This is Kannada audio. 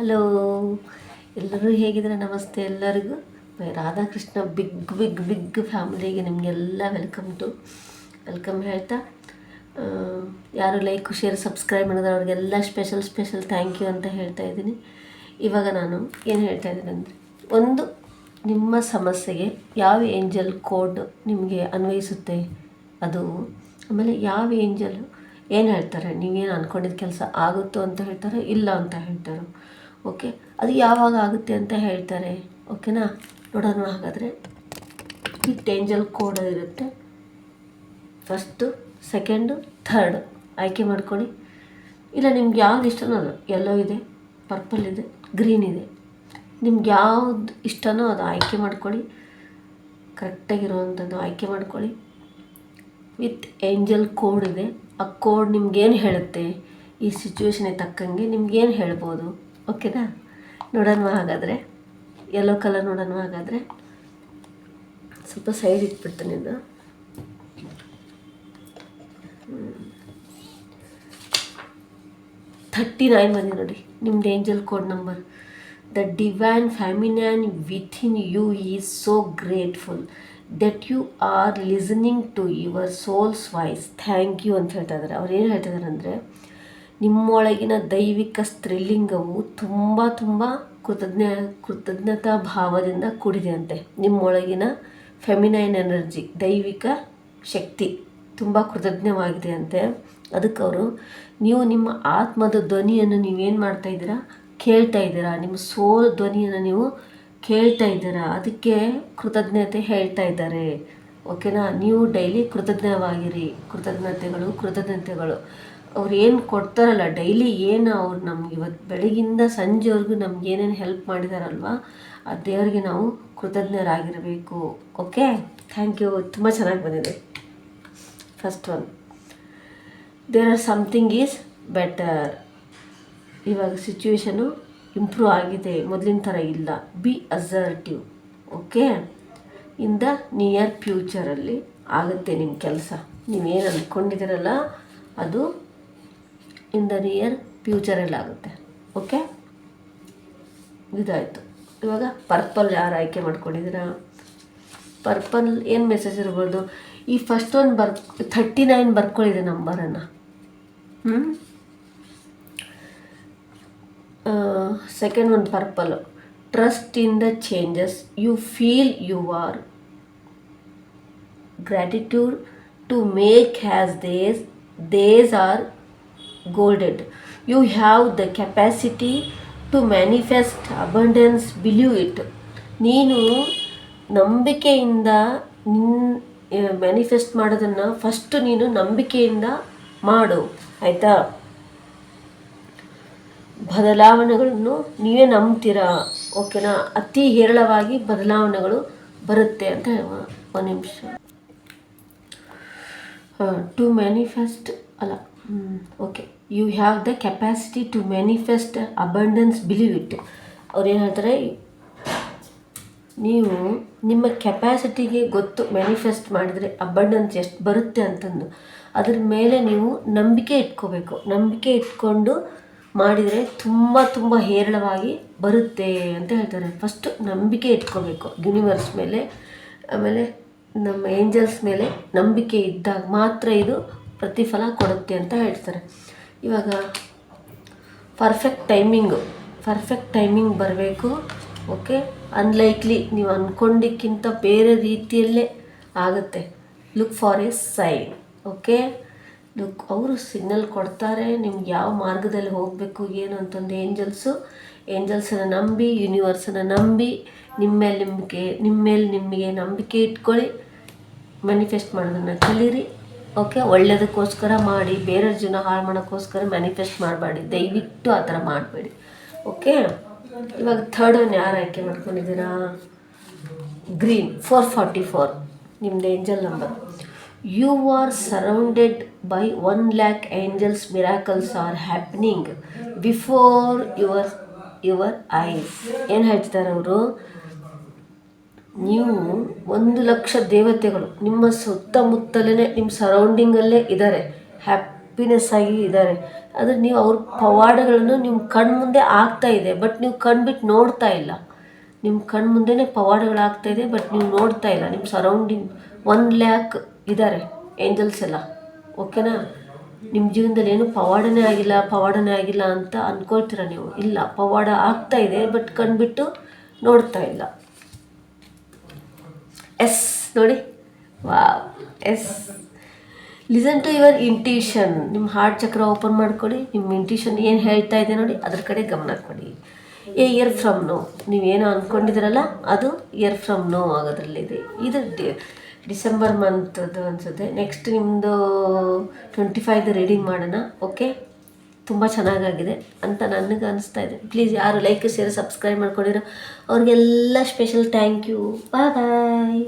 ಹಲೋ. ಎಲ್ಲರೂ ಹೇಗಿದ್ದಾರೆ? ನಮಸ್ತೆ ಎಲ್ಲರಿಗೂ. ರಾಧಾಕೃಷ್ಣ ಬಿಗ್ ಬಿಗ್ ಬಿಗ್ ಫ್ಯಾಮಿಲಿಗೆ ನಿಮಗೆಲ್ಲ ವೆಲ್ಕಮ್ ಟು, ವೆಲ್ಕಮ್ ಹೇಳ್ತಾ. ಯಾರು ಲೈಕ್, ಶೇರ್, ಸಬ್ಸ್ಕ್ರೈಬ್ ಮಾಡಿದ್ರೆ ಅವ್ರಿಗೆಲ್ಲ ಸ್ಪೆಷಲ್ ಸ್ಪೆಷಲ್ ಥ್ಯಾಂಕ್ ಯು ಅಂತ ಹೇಳ್ತಾ ಇದ್ದೀನಿ. ಇವಾಗ ನಾನು ಏನು ಹೇಳ್ತಾ ಇದ್ದೀನಿ ಅಂದರೆ, ಒಂದು, ನಿಮ್ಮ ಸಮಸ್ಯೆಗೆ ಯಾವ ಏಂಜಲ್ ಕೋಡ್ ನಿಮಗೆ ಅನ್ವಯಿಸುತ್ತೆ? ಅದು, ಆಮೇಲೆ ಯಾವ ಏಂಜಲು ಏನು ಹೇಳ್ತಾರೆ? ನೀವೇನು ಅಂದ್ಕೊಂಡಿದ್ದ ಕೆಲಸ ಆಗುತ್ತೋ ಅಂತ ಹೇಳ್ತಾರೆ ಇಲ್ಲ ಅಂತ ಹೇಳ್ತಾರೆ? ಓಕೆ, ಅದು ಯಾವಾಗ ಆಗುತ್ತೆ ಅಂತ ಹೇಳ್ತಾರೆ. ಓಕೆನಾ? ನೋಡೋಣ ಹಾಗಾದರೆ. ವಿತ್ ಏಂಜಲ್ ಕೋಡ್ ಇರುತ್ತೆ. First, second, third. ಆಯ್ಕೆ ಮಾಡ್ಕೊಳ್ಳಿ. ಇಲ್ಲ, ನಿಮ್ಗೆ ಯಾವ್ದು ಇಷ್ಟನೋ ಅದು ಎಲ್ಲೋ ಇದೆ ಪರ್ಪಲ್ ಇದೆ ಗ್ರೀನ್ ಇದೆ. ನಿಮ್ಗೆ ಯಾವ್ದು ಇಷ್ಟನೋ ಅದು ಆಯ್ಕೆ ಮಾಡ್ಕೊಳ್ಳಿ. ಕರೆಕ್ಟಾಗಿರುವಂಥದ್ದು ಆಯ್ಕೆ ಮಾಡ್ಕೊಳ್ಳಿ. ವಿತ್ ಏಂಜಲ್ ಕೋಡ್ ಇದೆ. ಆ ಕೋಡ್ ನಿಮ್ಗೇನು ಹೇಳುತ್ತೆ? ಈ ಸಿಚುವೇಶನಿಗೆ ತಕ್ಕಂಗೆ ನಿಮ್ಗೇನು ಹೇಳ್ಬೋದು? ಓಕೆನಾ? ನೋಡೋಣ ಹಾಗಾದರೆ. ಯೆಲ್ಲೋ ಕಲರ್ ನೋಡೋಣ ಹಾಗಾದರೆ. ಸ್ವಲ್ಪ ಸೈಡ್ ಇಟ್ಬಿಡ್ತೀನಿ ಇದು ಥರ್ಟಿ ನೈನ್ ಬಂದಿದೆ ನೋಡಿ. ನಿಮ್ದು angel code number the divine feminine within you is so grateful that you are listening to your soul's voice thank you ಅಂತ ಹೇಳ್ತಾ ಇದ್ದಾರೆ. ಅವ್ರು ಏನು ಹೇಳ್ತಾ ಇದ್ದಾರೆ ಅಂದರೆ ನಿಮ್ಮೊಳಗಿನ ದೈವಿಕ ಸ್ತ್ರೀಲಿಂಗವು ತುಂಬ ತುಂಬ ಕೃತಜ್ಞ, ಕೃತಜ್ಞತಾ ಭಾವದಿಂದ ಕೂಡಿದೆ ಅಂತೆ ನಿಮ್ಮೊಳಗಿನ ಫೆಮಿನೈನ್ ಎನರ್ಜಿ ದೈವಿಕ ಶಕ್ತಿ ತುಂಬ ಕೃತಜ್ಞವಾಗಿದೆ ಅಂತೆ ಅದಕ್ಕೆ ಅವರು, ನೀವು ನಿಮ್ಮ ಆತ್ಮದ ಧ್ವನಿಯನ್ನು ನೀವೇನು ಮಾಡ್ತಾ ಇದ್ದೀರಾ? ಕೇಳ್ತಾ ಇದ್ದೀರಾ? ನಿಮ್ಮ ಸೋಲ್ ಧ್ವನಿಯನ್ನು ನೀವು ಕೇಳ್ತಾ ಇದ್ದೀರಾ? ಅದಕ್ಕೆ ಕೃತಜ್ಞತೆ ಹೇಳ್ತಾ ಇದ್ದಾರೆ. ಓಕೆನಾ ನೀವು ಡೈಲಿ ಕೃತಜ್ಞವಾಗಿರಿ. ಕೃತಜ್ಞತೆಗಳು ಕೃತಜ್ಞತೆಗಳು. ಅವ್ರು ಏನು ಕೊಡ್ತಾರಲ್ಲ ಡೈಲಿ ಏನು ಅವ್ರು ನಮ್ಗೆ ಇವತ್ತು ಬೆಳಗಿಂದ ಸಂಜೆವರೆಗೂ ನಮ್ಗೆ ಏನೇನು ಹೆಲ್ಪ್ ಮಾಡಿದಾರಲ್ವ, ಆ ದೇವರಿಗೆ ನಾವು ಕೃತಜ್ಞರಾಗಿರಬೇಕು. ಓಕೆ ಥ್ಯಾಂಕ್ ಯು ತುಂಬ ಚೆನ್ನಾಗಿ ಬಂದಿದೆ. First one there are something is better ಇವಾಗ ಸಿಚುವೇಶನು ಇಂಪ್ರೂವ್ ಆಗಿದೆ. ಮೊದಲಿನ ಥರ ಇಲ್ಲ. Be assertive okay in the near ಫ್ಯೂಚರಲ್ಲಿ ಆಗುತ್ತೆ ನಿಮ್ಮ ಕೆಲಸ. ನೀವೇನು ಅಂದ್ಕೊಂಡಿದ್ದೀರಲ್ಲ ಅದು ಇನ್ ದ ನಿಯರ್ ಫ್ಯೂಚರಲ್ಲಿ ಆಗುತ್ತೆ. ಓಕೆ ಇದಾಯಿತು. ಇವಾಗ ಪರ್ಪಲ್ ಯಾರು ಆಯ್ಕೆ ಮಾಡ್ಕೊಂಡಿದ್ದೀರಾ? ಪರ್ಪಲ್ ಏನು ಮೆಸೇಜ್ ಇರ್ಬೋದು? ಈ ಫಸ್ಟ್ ಒಂದು ಬರ್ ಥರ್ಟಿ ನೈನ್ ಬರ್ಕೊಳ್ಳಿದೆ ನಂಬರನ್ನು ಹ್ಞೂ ಸೆಕೆಂಡ್ ಒಂದು purple trust in the changes you feel you are gratitude to make has these these are golden you have the capacity to manifest abundance believe it ನೀನು ನಂಬಿಕೆಯಿಂದ ನಿನ್ನ ಮ್ಯಾನಿಫೆಸ್ಟ್ ಮಾಡೋದನ್ನು ಫಸ್ಟು ನೀನು ನಂಬಿಕೆಯಿಂದ ಮಾಡು, ಆಯಿತಾ? ಬದಲಾವಣೆಗಳನ್ನು ನೀವೇ ನಂಬ್ತೀರಾ? ಓಕೆನಾ? ಅತಿ ಹೇರಳವಾಗಿ ಬದಲಾವಣೆಗಳು ಬರುತ್ತೆ ಅಂತ ಒಂದು ನಿಮಿಷ. ಟು ಮ್ಯಾನಿಫೆಸ್ಟ್ ಅಲ್ಲ okay you have the capacity to manifest abundance believe it ಅವ್ರು ಏನು ಹೇಳ್ತಾರೆ? ನೀವು ನಿಮ್ಮ ಕೆಪ್ಯಾಸಿಟಿಗೆ ಗೊತ್ತು ಮ್ಯಾನಿಫೆಸ್ಟ್ ಮಾಡಿದರೆ ಅಬಂಡೆನ್ಸ್ ಎಷ್ಟು ಬರುತ್ತೆ ಅಂತಂದು. ಅದ್ರ ಮೇಲೆ ನೀವು ನಂಬಿಕೆ ಇಟ್ಕೋಬೇಕು. ನಂಬಿಕೆ ಇಟ್ಕೊಂಡು ಮಾಡಿದರೆ ತುಂಬ ತುಂಬ ಹೇರಳವಾಗಿ ಬರುತ್ತೆ ಅಂತ ಹೇಳ್ತಾರೆ. ಫಸ್ಟು ನಂಬಿಕೆ ಇಟ್ಕೋಬೇಕು. ಯೂನಿವರ್ಸ್ ಮೇಲೆ, ಆಮೇಲೆ ನಮ್ಮ ಏಂಜಲ್ಸ್ ಮೇಲೆ ನಂಬಿಕೆ ಇದ್ದಾಗ ಮಾತ್ರ ಇದು ಪ್ರತಿಫಲ ಕೊಡುತ್ತೆ ಅಂತ ಹೇಳ್ತಾರೆ. ಇವಾಗ ಪರ್ಫೆಕ್ಟ್ ಟೈಮಿಂಗು ಪರ್ಫೆಕ್ಟ್ ಟೈಮಿಂಗ್ ಬರಬೇಕು ಓಕೆ ಅನ್ಲೈಕ್ಲಿ ನೀವು ಅಂದ್ಕೊಂಡಿಕ್ಕಿಂತ ಬೇರೆ ರೀತಿಯಲ್ಲೇ ಆಗುತ್ತೆ. Look for a sign okay look ಅವರು ಸಿಗ್ನಲ್ ಕೊಡ್ತಾರೆ, ನಿಮ್ಗೆ ಯಾವ ಮಾರ್ಗದಲ್ಲಿ ಹೋಗಬೇಕು, ಏನು ಅಂತಂದು ಏಂಜಲ್ಸು ಏಂಜಲ್ಸನ್ನು ನಂಬಿ ಯೂನಿವರ್ಸನ್ನು ನಂಬಿ ನಿಮ್ಮ ಮೇಲೆ ನಿಮಗೆ ನಿಮ್ಮ ಮೇಲೆ ನಿಮಗೆ ನಂಬಿಕೆ ಇಟ್ಕೊಳ್ಳಿ ಮ್ಯಾನಿಫೆಸ್ಟ್ ಮಾಡೋದನ್ನು ಕಲೀರಿ ಓಕೆ ಒಳ್ಳೇದಕ್ಕೋಸ್ಕರ ಮಾಡಿ ಬೇರೆಯವ್ರ ಜೀವನ ಹಾಳು ಮಾಡೋಕ್ಕೋಸ್ಕರ ಮ್ಯಾನಿಫೆಸ್ಟ್ ಮಾಡಬೇಡಿ, ದಯವಿಟ್ಟು ಆ ಥರ ಮಾಡಬೇಡಿ. ಓಕೆ ಇವಾಗ ಥರ್ಡ್ ಒನ್ ಯಾರು ಆಯ್ಕೆ ಮಾಡ್ಕೊಂಡಿದ್ದೀರಾ? ಗ್ರೀನ್ ಫೋರ್ ಫಾರ್ಟಿ ಫೋರ್ ನಿಮ್ಮದು angel number you are surrounded by one lakh angels miracles are happening before your your eyes ಏನು ಹೇಳ್ತಿದ್ದಾರೆ ಅವರು? ನೀವು ಒಂದು ಲಕ್ಷ ದೇವತೆಗಳು ನಿಮ್ಮ ಸುತ್ತಮುತ್ತಲೇ ನಿಮ್ಮ ಸರೌಂಡಿಂಗಲ್ಲೇ ಇದ್ದಾರೆ. ಹ್ಯಾಪಿನೆಸ್ ಆಗಿ ಇದ್ದಾರೆ. ಆದರೆ ನೀವು ಅವ್ರ ಪವಾಡಗಳನ್ನು ನಿಮ್ಮ ಕಣ್ಣು ಮುಂದೆ ಆಗ್ತಾ ಇದೆ ಬಟ್ ನೀವು ಕಣ್ಬಿಟ್ಟು ನೋಡ್ತಾ ಇಲ್ಲ. ನಿಮ್ಮ ಕಣ್ಣು ಮುಂದೆನೇ ಪವಾಡಗಳಾಗ್ತಾ ಇದೆ ಬಟ್ ನೀವು ನೋಡ್ತಾ ಇಲ್ಲ. ನಿಮ್ಮ ಸರೌಂಡಿಂಗ್ ಒನ್ ಲ್ಯಾಕ್ ಇದ್ದಾರೆ ಏಂಜಲ್ಸ್ ಎಲ್ಲ. ಓಕೆನಾ ನಿಮ್ಮ ಜೀವನದಲ್ಲಿ ಏನು ಪವಾಡನೇ ಆಗಿಲ್ಲ ಪವಾಡನೇ ಆಗಿಲ್ಲ ಅಂತ ಅಂದ್ಕೊಳ್ತೀರ ನೀವು? ಇಲ್ಲ, ಪವಾಡ ಆಗ್ತಾ ಇದೆ ಬಟ್ ಕಣ್ಬಿಟ್ಟು ನೋಡ್ತಾ ಇಲ್ಲ. ಎಸ್ ನೋಡಿ. ವಾ yes. Listen to your intuition ನಿಮ್ಮ ಹಾರ್ಟ್ ಚಕ್ರ ಓಪನ್ ಮಾಡ್ಕೊಳ್ಳಿ. ನಿಮ್ಮ ಇಂಟ್ಯೂಷನ್ ಏನು ಹೇಳ್ತಾ ಇದೆ ನೋಡಿ, ಅದ್ರ ಕಡೆ ಗಮನ ಕೊಡಿ. ಏ ಇಯರ್ ಫ್ರಮ್ ನೋ ನೀವೇನು ಅಂದ್ಕೊಂಡಿದ್ದೀರಲ್ಲ ಅದು ಇಯರ್ ಫ್ರಮ್ ನೋ ಆಗೋದ್ರಲ್ಲಿದೆ ಇದು. ಡಿಸೆಂಬರ್ ಮಂತದ್ದು ಅನಿಸುತ್ತೆ. ನೆಕ್ಸ್ಟ್ ನಿಮ್ಮದು ಟ್ವೆಂಟಿ ಫೈವ್ದು ರೀಡಿಂಗ್ ಮಾಡೋಣ ಓಕೆ ತುಂಬ ಚೆನ್ನಾಗಾಗಿದೆ ಅಂತ ನನಗೆ ಅನಿಸ್ತಾ ಇದೆ. ಪ್ಲೀಸ್ ಯಾರು ಲೈಕ್ ಶೇರ್ ಸಬ್ಸ್ಕ್ರೈಬ್ ಮಾಡ್ಕೊಂಡಿರೋ ಅವ್ರಿಗೆಲ್ಲ special thank you bye bye